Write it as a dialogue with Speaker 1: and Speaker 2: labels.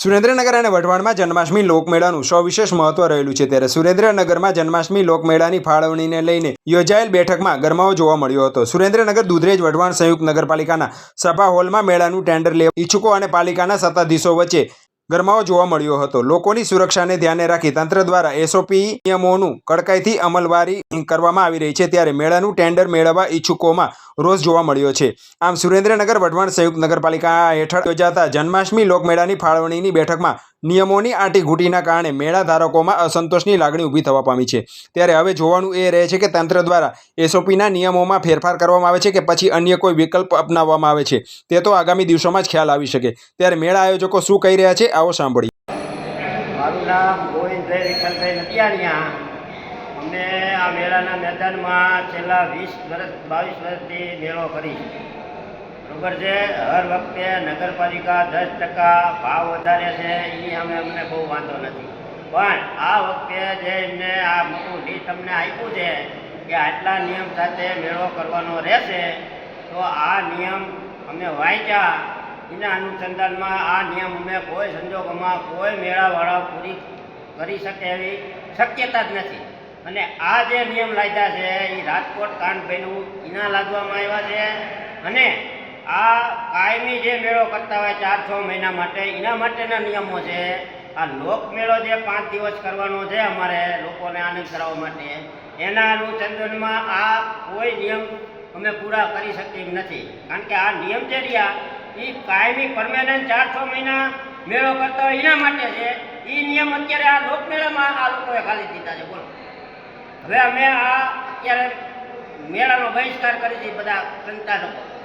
Speaker 1: સુરેન્દ્રનગર અને વઢવાણમાં જન્માષ્ટમી લોકમેળાનું સવિશેષ મહત્વ રહેલું છે ત્યારે સુરેન્દ્રનગરમાં જન્માષ્ટમી લોકમેળાની ફાળવણીને લઈને યોજાયેલ બેઠકમાં ગરમાવો જોવા મળ્યો હતો. સુરેન્દ્રનગર, દુધરેજ, વઢવાણ સંયુક્ત નગરપાલિકાના સભા હોલમાં મેળાનું ટેન્ડર લેવા ઈચ્છુકો અને પાલિકાના સત્તાધીશો વચ્ચે ગરમાવો જોવા મળ્યો હતો. લોકોની સુરક્ષાને ધ્યાને રાખી તંત્ર દ્વારા એસઓપી નિયમોનું કડકાઈથી અમલવારી કરવામાં આવી રહી છે ત્યારે મેળાનું ટેન્ડર મેળવવા ઈચ્છુકોમાં રોષ જોવા મળ્યો છે. આમ સુરેન્દ્રનગર, વઢવાણ સંયુક્ત નગરપાલિકા હેઠળ યોજાતા જન્માષ્ટમી લોકમેળાની ફાળવણીની બેઠકમાં નિયમોની આંટીઘૂંટીના કારણે મેળા ધારકોમાં અસંતોષની લાગણી ઊભી થવા પામી છે. ત્યારે હવે જોવાનું એ રહે છે કે તંત્ર દ્વારા એસઓપીના નિયમોમાં ફેરફાર કરવામાં આવે છે કે પછી અન્ય કોઈ વિકલ્પ અપનાવવામાં આવે છે. તે તો આગામી દિવસોમાં જ ખ્યાલ આવી શકે. ત્યારે મેળા આયોજકો શું કહી રહ્યા છે આવો સાંભળીએ.
Speaker 2: મારું નામ અમે આ મેળાના મેદાનમાં છેલ્લા વીસ વર્ષ, બાવીસ વર્ષથી મેળો કરી બરોબર છે? હર વખતે નગરપાલિકા દસ ટકા ભાવ વધારે છે, એની અમે અમને બહુ વાંધો નથી. પણ આ વખતે જે એમને આ મોટું લિસ્ટ અમને આપ્યું છે કે આટલા નિયમ સાથે મેળો કરવાનો રહેશે, તો આ નિયમ અમે વાંચ્યા. એના અનુસંધાનમાં આ નિયમ અમે કોઈ સંજોગોમાં કોઈ મેળાવાળા પૂરી કરી શકે એવી શક્યતા જ નથી. અને આ જે નિયમ લાગ્યા છે એ રાજકોટ કાંડભાઈનું એના લાદવામાં આવ્યા છે. અને આ કાયમી જે મેળો કરતા હોય ચાર છ મહિના માટે એના માટેના નિયમો છે. આ લોકમેળો જે પાંચ દિવસ કરવાનો છે અમારે લોકોને આનંદ કરાવવા માટે, એના અનુસંધાનમાં આ કોઈ નિયમ અમે પૂરા કરી શકીએ નથી. કારણ કે આ નિયમ જે રહ્યા એ કાયમી પરમેનન્ટ ચાર છ મહિના મેળો કરતા હોય એના માટે છે. એ નિયમ અત્યારે આ લોકમેળામાં આ લોકોએ ખાલી દીધા છે. બોલો. હવે અમે આ અત્યારે મેળાનો બહિષ્કાર કરી છે બધા સંચાલકો